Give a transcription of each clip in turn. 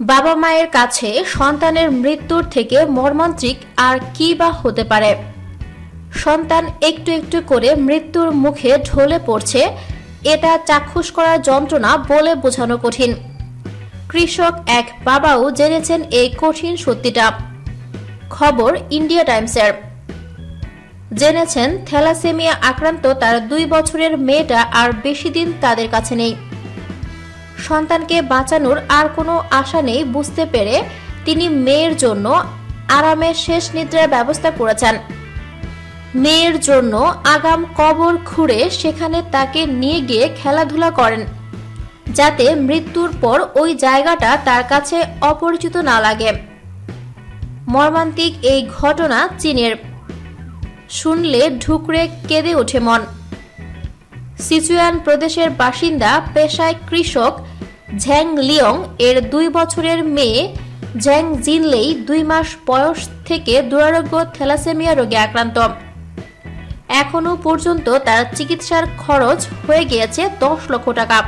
বাবা মায়ের কাছে সন্তানের মৃত্যুর থেকে মর্মান্তিক আর কি বা হতে পারে? সন্তান একটু একটু করে মৃত্যুর মুখে ঢলে পড়ছে, এটা চাক্ষুষ করার যন্ত্রণা বলে বোঝানো কঠিন। কৃষক এক বাবাও জেনেছেন এই কঠিন সত্যিটা। খবর ইন্ডিয়া টাইমসের। জেনেছেন, থ্যালাসেমিয়া আক্রান্ত তার দুই বছরের মেয়েটা আর বেশি দিন তাদের কাছে নেই। সন্তানকে বাঁচানোর আর কোনো আশা নেই বুঝতে পেরে তিনি মেয়ের জন্য আরামের শেষ নিদ্রার ব্যবস্থা করেছেন। মেয়ের জন্য আগাম কবর খুঁড়ে সেখানে তাকে নিয়ে গিয়ে খেলাধুলা করেন, যাতে মৃত্যুর পর ওই জায়গাটা তার কাছে অপরিচিত না লাগে। মর্মান্তিক এই ঘটনা চীনের। শুনলে ঢুকরে কেঁদে ওঠে মন। সিচুয়ান প্রদেশের বাসিন্দা, পেশায় কৃষক ঝ্যাং লিয়ং এর দুই বছরের মেয়ে ঝ্যাং জিনলেই দুই মাস বয়স থেকে দুরারোগ্য থ্যালাসেমিয়া রোগে আক্রান্ত। এখনও পর্যন্ত তার চিকিৎসার খরচ হয়ে গিয়েছে দশ লক্ষ টাকা।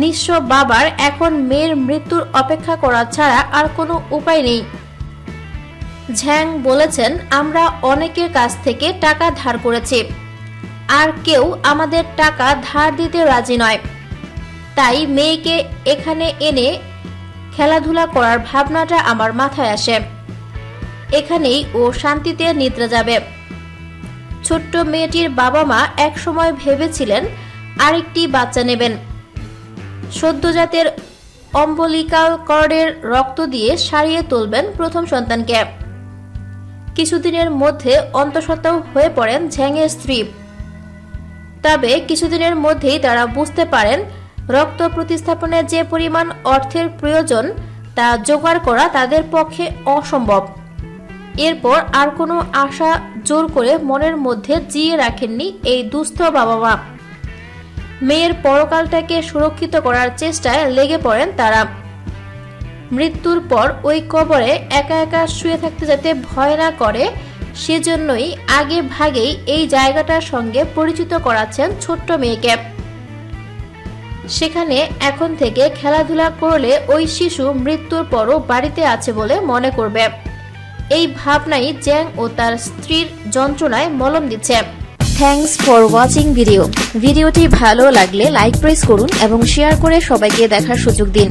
নিঃস্ব বাবার এখন মেয়ের মৃত্যুর অপেক্ষা করা ছাড়া আর কোনো উপায় নেই। ঝ্যাং বলেছেন, আমরা অনেকের কাছ থেকে টাকা ধার করেছি। আর কেউ আমাদের টাকা ধার দিতে রাজি নয়। তাই মেয়েকে এখানে এনে খেলাধুলা করার ভাবনাটা আমার মাথায় আসে। এখানেই ও শান্তিতে নিদ্রা যাবে। ছোট্ট মেয়েটির বাবা মা একসময় ভেবেছিলেন, আরেকটি বাচ্চা নেবেন। সদ্যজাতের অম্বলিকাল কর্ডের রক্ত দিয়ে সারিয়ে তুলবেন প্রথম সন্তানকে। কিছুদিনের মধ্যে অন্তঃসত্ত্বাও হয়ে পড়েন ঝ্যাংয়ের স্ত্রী। তবে কিছুদিনের মধ্যেই তারা বুঝতে পারেন, রক্ত প্রতিস্থাপনে যে পরিমাণ অর্থের প্রয়োজন তা জোগাড় করা তাদের পক্ষে অসম্ভব। এরপর আর কোনো আশা জোর করে মনের মধ্যে জিয়ে রাখেননি এই দুস্থ বাবা মা মেয়ের পরকালটাকে সুরক্ষিত করার চেষ্টায় লেগে পড়েন তারা। মৃত্যুর পর ওই কবরে একা একা শুয়ে থাকতে যাতে ভয় না করে, সেজন্যই আগে ভাগেই এই জায়গাটার সঙ্গে পরিচিত করাচ্ছেন ছোট্ট মেয়েকে। সেখানে এখন থেকে খেলাধুলা করলে ওই শিশু মৃত্যুর পরও বাড়িতে আছে বলে মনে করবে। এই ভাবনাই জ্যাং ও তার স্ত্রীর যন্ত্রণায় মলম দিচ্ছে। থ্যাংকস ফর ওয়াচিং ভিডিও ভিডিওটি ভালো লাগলে লাইক প্রেস করুন এবং শেয়ার করে সবাইকে দেখার সুযোগ দিন।